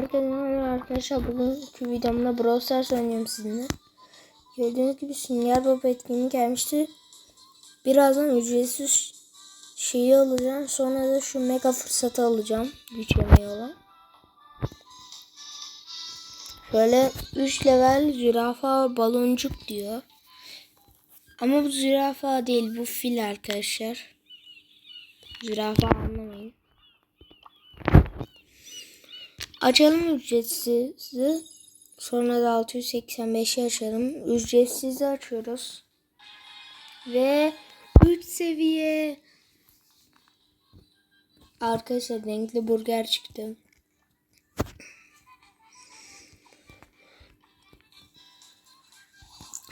Herkese merhaba arkadaşlar. Bugünkü videomda Brawl Stars oynuyorum sizinle. Gördüğünüz gibi Sünger Bob etkinliği gelmişti. Birazdan ücretsiz şeyi alacağım. Sonra da şu mega fırsatı alacağım. Güç yemeği olan. Şöyle 3 level zürafa baloncuk diyor. Ama bu zürafa değil bu fil arkadaşlar. Zürafa Açalım ücretsizi. Sonra da 685'i açalım. Ücretsizi açıyoruz. Ve 3 seviye. Arkadaşlar renkli burger çıktı.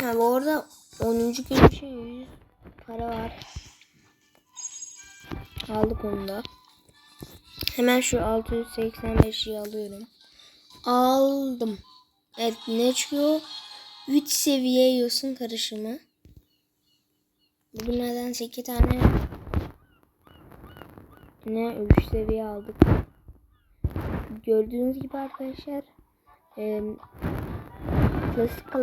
Ha bu arada 10. gün 100 para var. Aldık onu da. Hemen şu 685'i alıyorum. Aldım. Evet ne çıkıyor? 3 seviye yosun karışımı. Bunlardan 8 tane ne 3 seviye aldık. Gördüğünüz gibi arkadaşlar e, klasik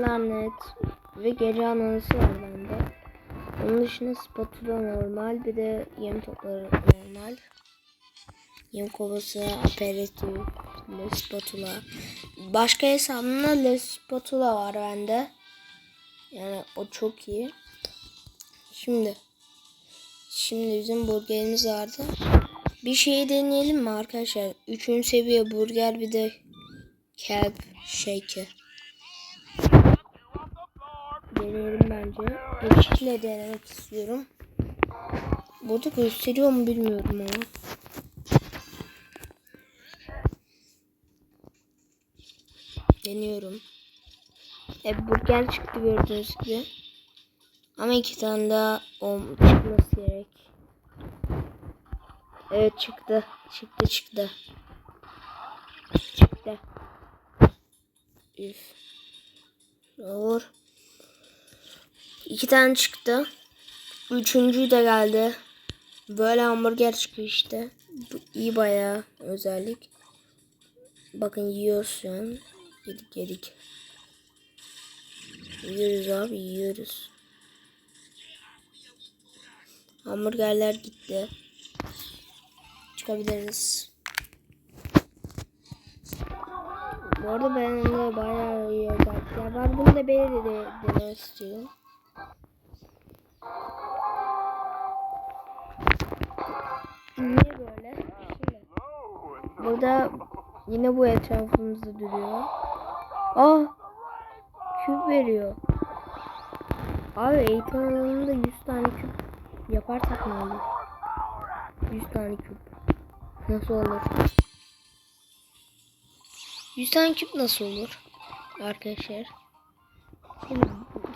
ve gece anonsu var bende. Onun dışında spatula normal bir de yem topları normal. Yem kovası, aperatif, le spatula. Başka hesabımda le spatula var bende. Yani o çok iyi. Şimdi şimdi bizim burgerimiz vardı. Bir şey deneyelim mi arkadaşlar? Üçüncü seviye burger bir de kelp shake. Deneyelim bence. Ekşiyle denemek istiyorum. Burada gösteriyor mu bilmiyorum ama. Deniyorum. E burger çıktı gördüğünüz gibi. Ama iki tane daha om çıkması gerek. Evet çıktı. Çıktı çıktı. Çıktı. Üf. Olur. İki tane çıktı. Üçüncü de geldi. Böyle hamburger çıkıyor işte. Bu iyi bayağı özellik. Bakın yiyoruz şu. Yedik yedik. Yiyoruz abi yiyoruz. Hamburgerler gitti. Çıkabiliriz. Bu arada benim de bayağı iyi özellikler var. Bunu da beni de, de denemek istiyorum. Niye böyle? Şimdi. Burada yine bu etrafımızda duruyor. Ah! Küp veriyor. Abi eğitim alanında 100 tane küp yaparsak ne olur? 100 tane küp. Nasıl olur? 100 tane küp nasıl olur? Arkadaşlar. Şimdi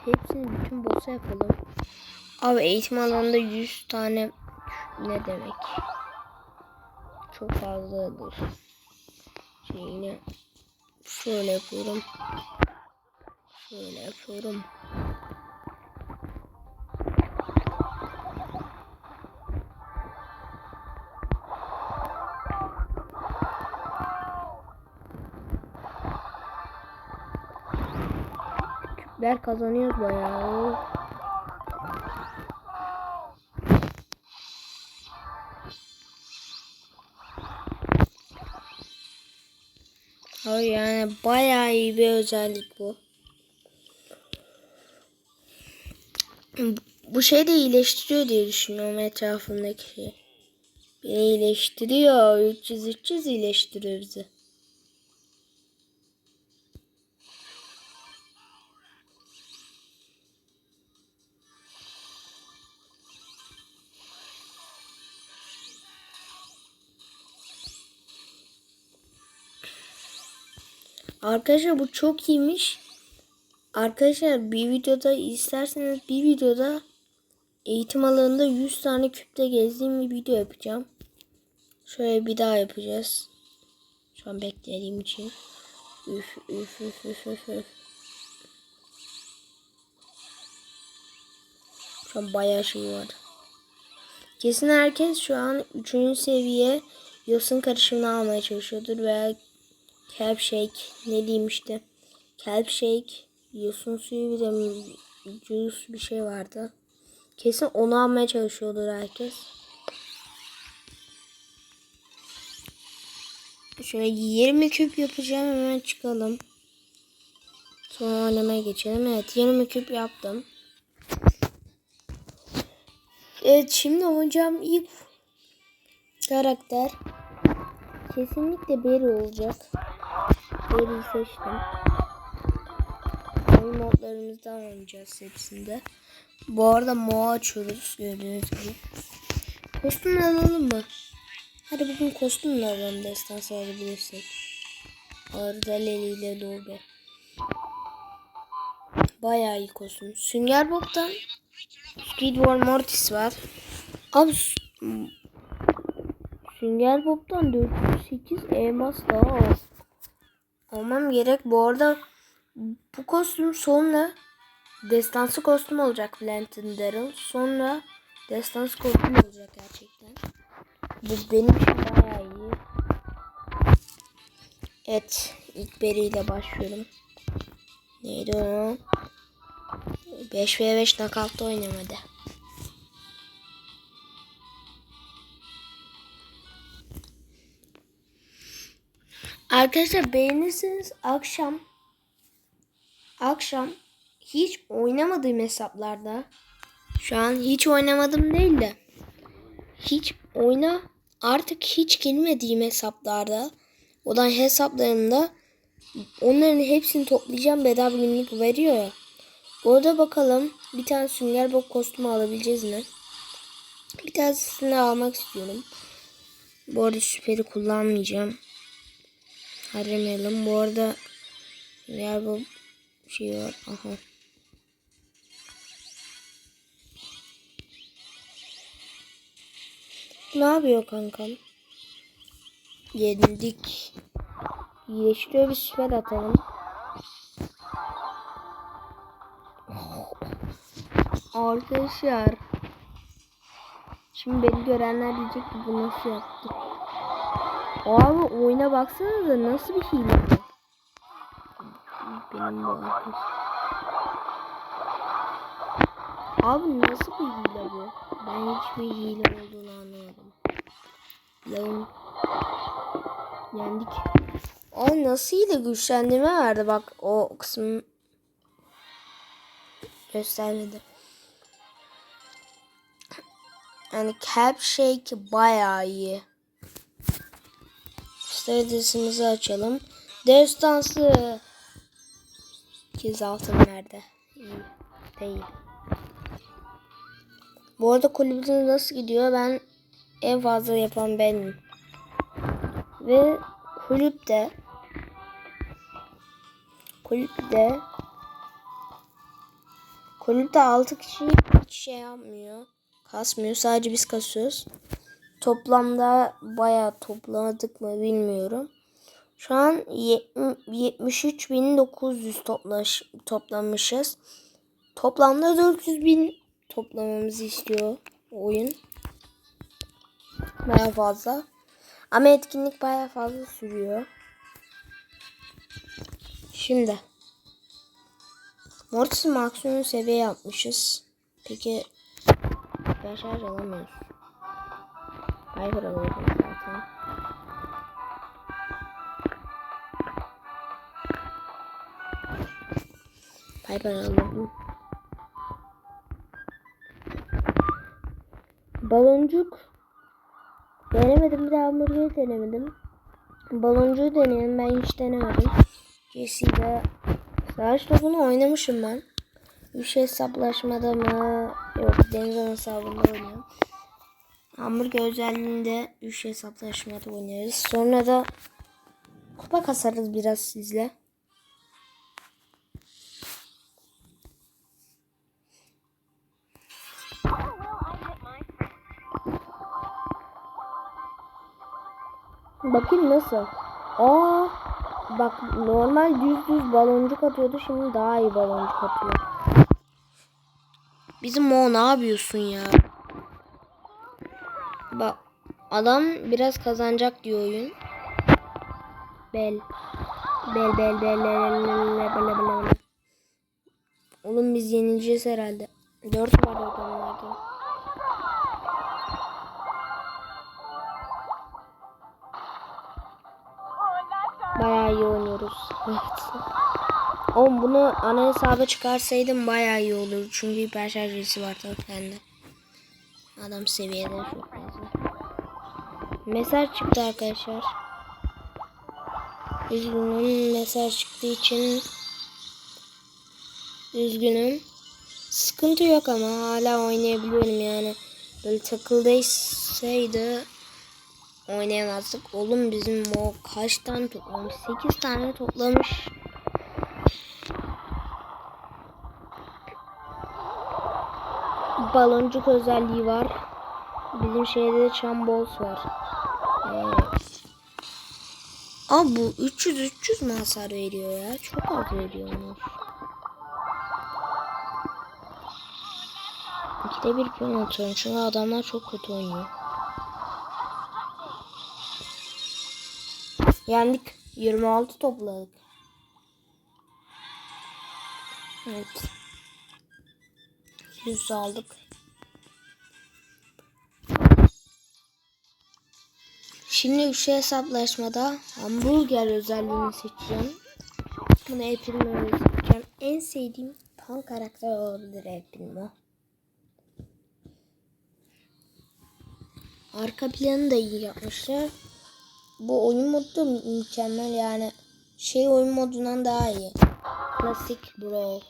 hepsini bütün boss'a yapalım. Abi eğitim alanında 100 tane ne demek? Çok fazladır. Yine şöyle yapıyorum. Şöyle yapıyorum. Küpler kazanıyoruz bayağı. Yani bayağı iyi bir özellik bu. Bu şey de iyileştiriyor diye düşünüyorum etrafındaki şey. Beni iyileştiriyor. 300 300 iyileştiriyor bizi. Arkadaşlar bu çok iyiymiş. Arkadaşlar bir videoda isterseniz bir videoda eğitim alanında 100 tane küple gezdiğim bir video yapacağım. Şöyle bir daha yapacağız. Şu an beklediğim için. Üf üf üf üf. üf. Şu an bayağı şey var. Kesin herkes şu an 3. seviye yosun karışımını almaya çalışıyordur veya Kelp shake. Ne diyeyim işte. Kelp shake. Yosun suyu bir de juice bir şey vardı. Kesin onu almaya çalışıyordur herkes. Şöyle 20 küp yapacağım hemen çıkalım. Sonra oynamaya geçelim. Evet 20 küp yaptım. Evet şimdi oynayacağım ilk karakter kesinlikle Barry olacak. Barry'i seçtim. Oyun modlarımızdan oynayacağız hepsinde. Bu arada Moa açıyoruz gördüğünüz gibi. Kostüm alalım mı? Hadi bugün kostüm alalım destansı alabilirsek. Arda Leli ile Doğbe. Bayağı iyi kostüm. Sünger Bob'tan Squidward Mortis var. Abi Sünger Bob'tan 408 elmas daha az. Almam gerek. Bu arada bu kostüm sonra destansı kostüm olacak Valentin Daryl. Sonra destansı kostüm olacak gerçekten. Bu benim için bayağı iyi. Evet. ilk beriyle başlıyorum. Neydi o? 5 v 5 knockout'ta oynamadı. Arkadaşlar beğenirseniz akşam akşam hiç oynamadığım hesaplarda şu an hiç oynamadım değil de hiç oyna artık hiç girmediğim hesaplarda olan hesaplarımda onların hepsini toplayacağım bedava günlük veriyor ya. Orada bakalım bir tane sünger bob kostümü alabileceğiz mi? Bir tanesini almak istiyorum. Bu arada süperi kullanmayacağım. Harcamayalım. Bu arada sünger bob şey var. Aha. Ne yapıyor kankam? Yendik. Yeşile bir süper atalım. Arkadaşlar. Şimdi beni görenler diyecek ki bu nasıl yaptı? Abi oyuna baksanıza nasıl bir hile bu? Benim bu arkadaş. Abi nasıl bir hile bu? Ben hiçbir hile olduğunu anlamadım. Lan. Yendik. Ay nasıl hile güçlendirme verdi bak o kısmı göstermedi. Yani Cap Shake bayağı iyi. Stratejimizi açalım. Destansı. Kez altın nerede? İyi. Değil. Bu arada kulübümüz nasıl gidiyor? Ben en fazla yapan benim. Ve kulüpte kulüpte kulüpte 6 kişi hiç şey yapmıyor. Kasmıyor. Sadece biz kasıyoruz. Toplamda bayağı topladık mı bilmiyorum. Şu an 73.900 toplaş, toplamışız. Toplamda 400.000 toplamamızı istiyor oyun. Baya fazla. Ama etkinlik baya fazla sürüyor. Şimdi. Mortis maksimum seviye yapmışız. Peki ben şarj alamıyoruz. Piper alıyorum zaten. Piper alalım. Baloncuk. Denemedim bir de hamburger denemedim. Baloncuğu deneyelim ben hiç denemedim. Jesse'yle Savaş topunu oynamışım ben. Üç hesaplaşmada mı? Yok deniz hesabında oynuyorum. Hamburger özelliğinde 3 hesaplaşmada oynarız. Sonra da kupa kasarız biraz sizle. Bakayım nasıl. Aa, bak normal düz düz baloncuk atıyordu. Şimdi daha iyi baloncuk atıyor. Bizim o ne yapıyorsun ya? Bak adam biraz kazanacak diyor oyun. Bel. Bel bel bel bel bel bel bel bel. Oğlum biz yenileceğiz herhalde. Dört var adamlarda. Bayağı iyi oynuyoruz. Evet. Oğlum bunu ana hesaba çıkarsaydım bayağı iyi olur. Çünkü hiper şarjısı var tabii bende. Adam seviyede fazla. Mesaj çıktı arkadaşlar. Üzgünüm mesaj çıktığı için üzgünüm. Sıkıntı yok ama hala oynayabiliyorum yani. Böyle takıldıysaydı oynayamazdık. Oğlum bizim o kaç tane toplamış? 8 tane toplamış. Baloncuk özelliği var. Bizim şeyde de çam balls var. Aa bu 300 300 mü hasar veriyor ya? Çok az veriyormuş. İkide bir piyon atıyorum çünkü adamlar çok kötü oynuyor. Yendik. 26 topladık. Evet. 100 aldık. Şimdi üçlü hesaplaşmada hamburger özelliğini seçeceğim. Bunu Primo'ya seçeceğim. En sevdiğim fan karakter olabilir El Primo. Arka planı da iyi yapmışlar. Bu oyun modu mükemmel yani. Şey oyun modundan daha iyi. Klasik Brawl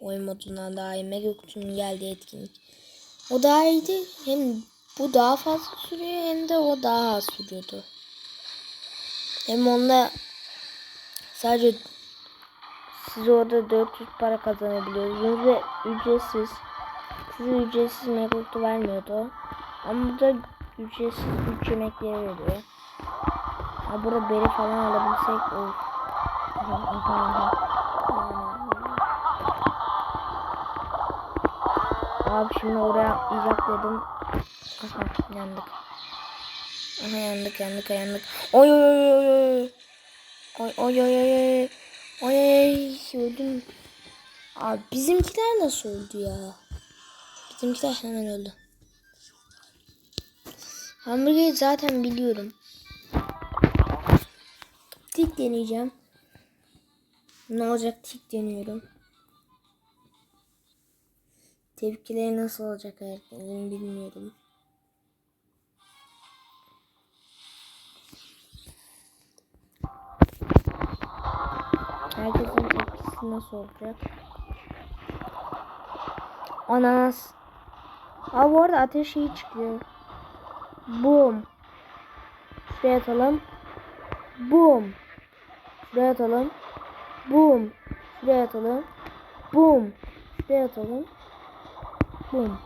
oyun modundan daha iyi. Mega geldiği etkinlik. O daha iyiydi. Hem bu daha fazla sürüyor hem de o daha az sürüyordu. Hem onda sadece siz orada 400 para kazanabiliyorsunuz ve ücretsiz. Size ücretsiz mega kutu vermiyordu. Ama burada ücretsiz güç yemekleri veriyor. Ha burada beri falan alabilsek of. Abi şimdi oraya atlayacak dedim. Aha yandık. Aha yandık yandık yandık. Oy oy oy oy oy. Oy oy oy oy. Oy oy öldüm. Abi bizimkiler nasıl öldü ya? Bizimkiler hemen öldü. Hamburgeri zaten biliyorum. Tik deneyeceğim. Ne olacak tik deniyorum. Tepkileri nasıl olacak herkesin bilmiyorum. Herkesin tepkisi nasıl olacak? Ananas. Aa bu arada ateş iyi çıkıyor. Boom. Şuraya atalım. Boom. Şuraya atalım. Boom. Şuraya atalım. Boom. Şuraya atalım. Boom.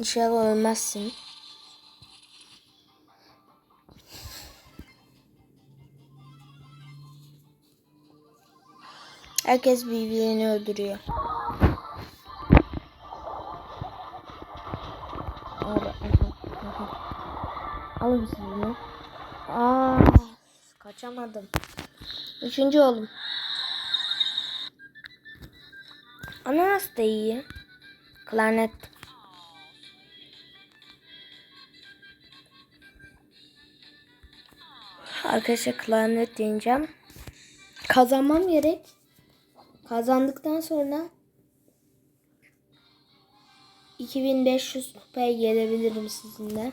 İnşallah ölmezsin. Herkes birbirini öldürüyor. Alın siz bunu. Aa, kaçamadım. Üçüncü oğlum. Ananas da iyi. Klarnet. Arkadaşlar klarnet deneyeceğim. Kazanmam gerek. Kazandıktan sonra 2500 kupaya gelebilirim sizinle.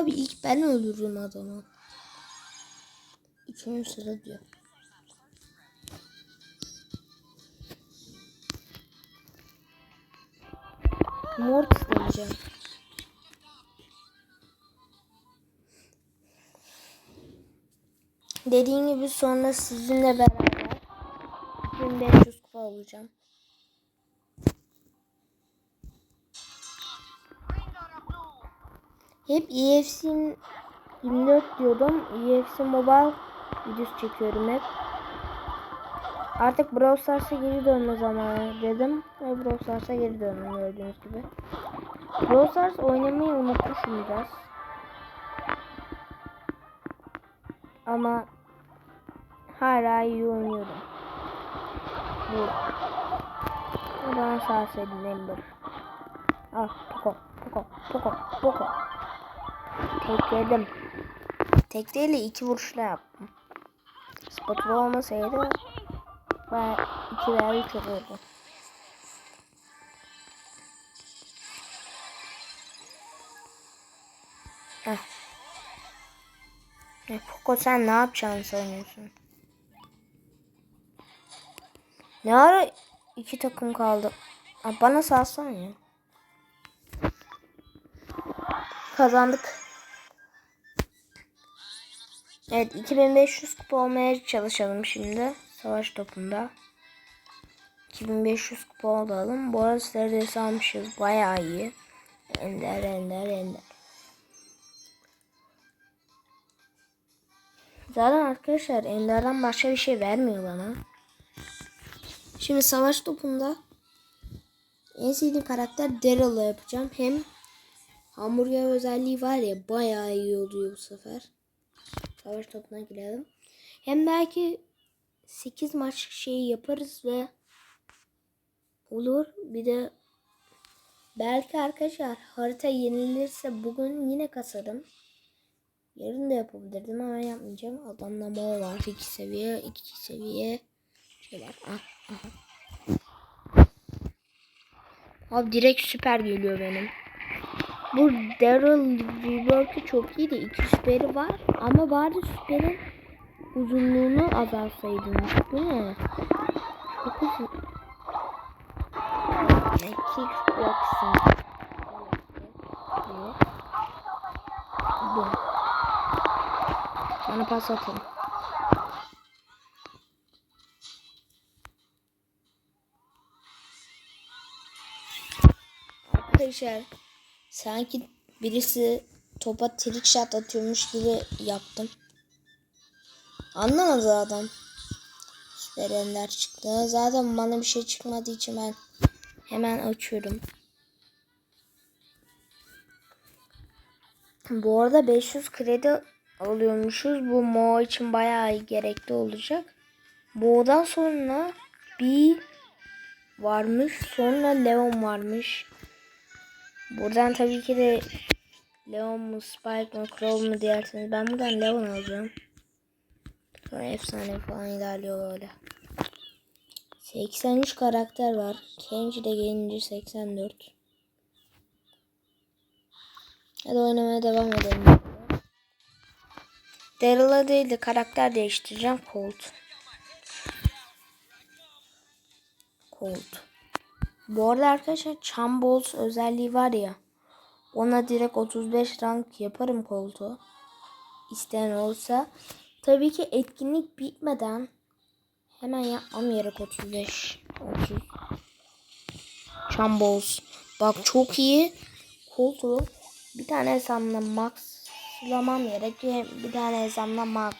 Abi ilk ben öldürürüm adamı. Üçüncü sıra diyor. Mort isteyeceğim. Dediğim gibi sonra sizinle beraber 1500 kupa alacağım. Hep EFC'nin 24 diyordum. EFC Mobile videosu çekiyorum hep. Artık Brawl Stars'a geri dönme zamanı dedim. Ve Brawl Stars'a geri döndüm gördüğünüz gibi. Brawl Stars oynamayı unutmuşum biraz. Ama hala iyi oynuyorum. Bu. Buradan sağ sedin Ember. Al Poco Poco Poco Poco. Tekledim. Tekleyle iki vuruşla yaptım. Spatula olmasaydı ve iki veya üç olurdu. Heh. E, Poco sen ne yapacağını sanıyorsun? Ne ara iki takım kaldı? Aa, bana salsana ya. Kazandık. Evet 2500 kupa olmaya çalışalım şimdi. Savaş topunda. 2500 kupa olalım. Bu arada neredeyse almışız. Bayağı iyi. Ender ender ender. Zaten arkadaşlar Ender'den başka bir şey vermiyor bana. Şimdi savaş topunda en sevdiğim karakter Daryl'la yapacağım. Hem hamburger özelliği var ya bayağı iyi oluyor bu sefer. Savaş topuna girelim. Hem belki 8 maç şeyi yaparız ve olur. Bir de belki arkadaşlar harita yenilirse bugün yine kasarım. Yarın da yapabilirdim ama yapmayacağım. Adamda mor var. 2 seviye, 2 seviye şey var. Ah, aha. Abi direkt süper geliyor benim. Bu Daryl Rework'ü çok iyi de iki süperi var. Ama bari süperin uzunluğunu azalsaydınız değil mi? Çok uzun. Kickboxing. Bu. Bana pas atın. Arkadaşlar sanki birisi topa trick shot atıyormuş gibi yaptım. Anlamadı adam. Verenler çıktı. Zaten bana bir şey çıkmadığı için ben hemen açıyorum. Bu arada 500 kredi alıyormuşuz. Bu Mo için bayağı gerekli olacak. Bo'dan sonra bir varmış. Sonra Leon varmış. Buradan tabii ki de Leon mu Spike mı Crow mu diyerseniz ben buradan Leon alacağım. Sonra efsane falan ilerliyor öyle. 83 karakter var. Kenji de gelince 84. Hadi oynamaya devam edelim. Daryl'a değil de karakter değiştireceğim. Colt. Colt. Bu arada arkadaşlar Chambols özelliği var ya. Ona direkt 35 rank yaparım Colt'u. İsteyen olsa. Tabii ki etkinlik bitmeden hemen yapmam gerek 35. 30. Chambols. Bak çok iyi. Colt'u bir tane hesabımda maxlamam gerek. Bir tane hesabımda max.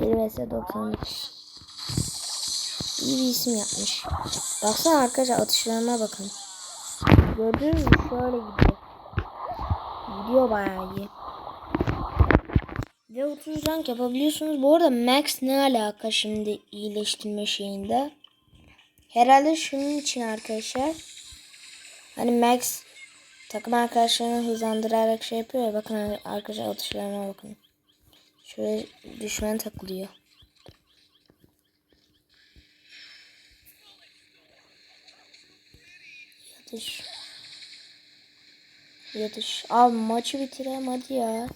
1 vs 92. İyi bir isim yapmış. Baksana arkadaşlar atışlarıma bakın. Gördünüz mü? Şöyle gidiyor. Gidiyor bayağı iyi. Ve 30 rank yapabiliyorsunuz. Bu arada Max ne alaka şimdi iyileştirme şeyinde? Herhalde şunun için arkadaşlar. Hani Max takım arkadaşlarını hızlandırarak şey yapıyor ya. Bakın arkadaşlar atışlarına bakın. Şöyle düşman takılıyor. Yatış. Yatış. Abi maçı bitireyim hadi ya.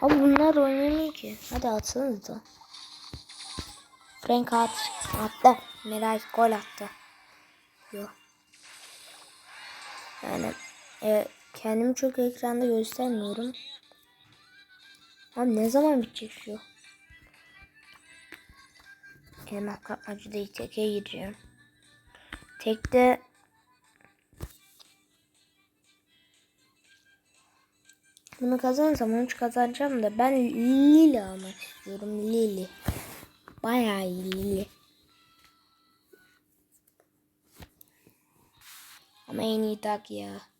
Abi bunlar oynamıyor ki. Hadi atsanız da. Frank at. Attı. Meral gol attı. Yok. Yani e, kendimi çok ekranda göstermiyorum. Abi ne zaman bitecek şu? Elmas kapmacı değil teke gireceğim. Tekte Bunu kazanırsam 13 kazanacağım da ben Lili almak istiyorum. Lili. Bayağı iyi Lili. Ama en iyi tak ya.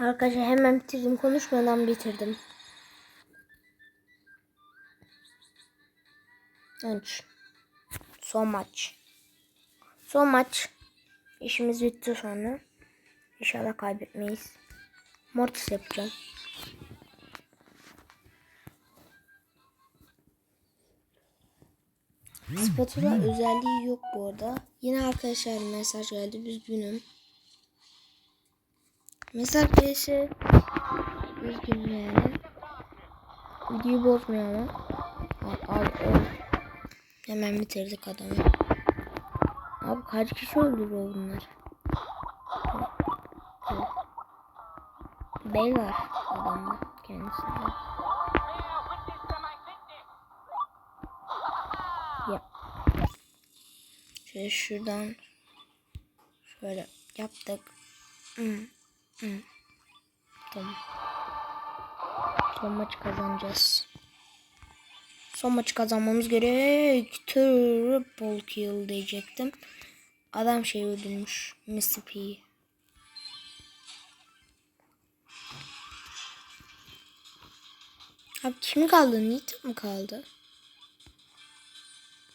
Arkadaşlar hemen bitirdim. Konuşmadan bitirdim. 3 Son maç. Son maç. İşimiz bitti sonra. İnşallah kaybetmeyiz. Mortis yapacağım. Spatula özelliği yok bu arada. Yine arkadaşlar mesaj geldi. Üzgünüm. Mesaj gelirse üzgünüm yani. Videoyu bozmuyor ama. Al, al, al. Hemen bitirdik adamı. Abi kaç kişi öldürüyor bunlar? Bey var adamda kendisinde. Ya. Şöyle şuradan şöyle yaptık. Hmm, Tamam. Son maçı kazanacağız. Son maçı kazanmamız gerek. Triple kill diyecektim. Adam şey öldürmüş. Mr. P. Abi kim kaldı? Nita mı kaldı?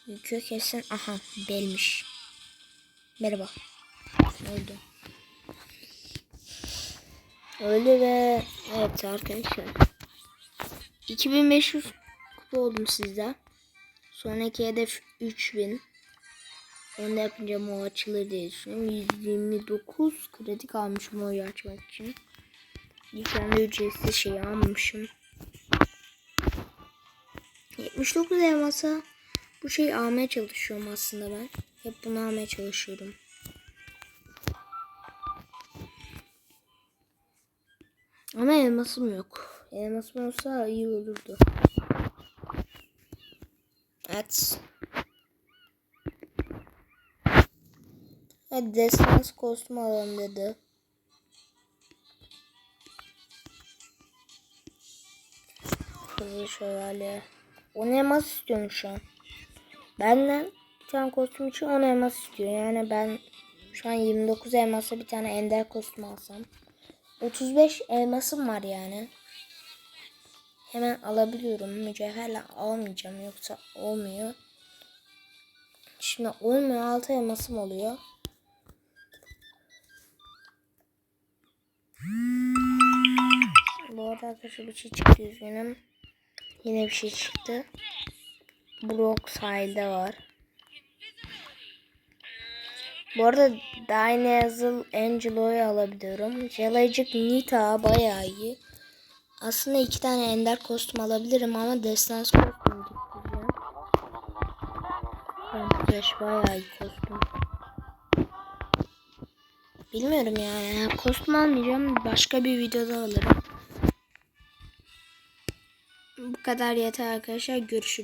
Yükü kesin. Aha belmiş. Merhaba. Öldü. Öldü ve evet arkadaşlar. 2500 kupa oldum sizde. Sonraki hedef 3000. Onu yapınca mo açılır diye düşünüyorum. 129 kredi kalmışım oyu açmak için. Bir tane ücretsiz şey almışım. 79 elmasa bu şeyi almaya çalışıyorum aslında ben. Hep bunu almaya çalışıyorum. Ama elmasım yok. Elmasım olsa iyi olurdu. Evet. Hadi destans kostüm alalım dedi. Kızıl şövalye. O ne elmas istiyorsun şu an? Benden bir tane kostüm için 10 elmas istiyor. Yani ben şu an 29 elmasa bir tane ender kostüm alsam. 35 elmasım var yani. Hemen alabiliyorum. Mücevherle almayacağım yoksa olmuyor. Şimdi olmuyor 6 elmasım oluyor. Bu arada arkadaşlar bir şey çıktı üzgünüm. Yine bir şey çıktı. Brock sahilde var. Bu arada Dinosaur Angelo'yu alabiliyorum. Jelajik Nita bayağı iyi. Aslında iki tane ender kostüm alabilirim ama destans kostümü getireceğim. Arkadaş bayağı iyi kostüm. Bilmiyorum yani. Kostüm almayacağım. Başka bir videoda alırım. Bu kadar yeter arkadaşlar. Görüşürüz.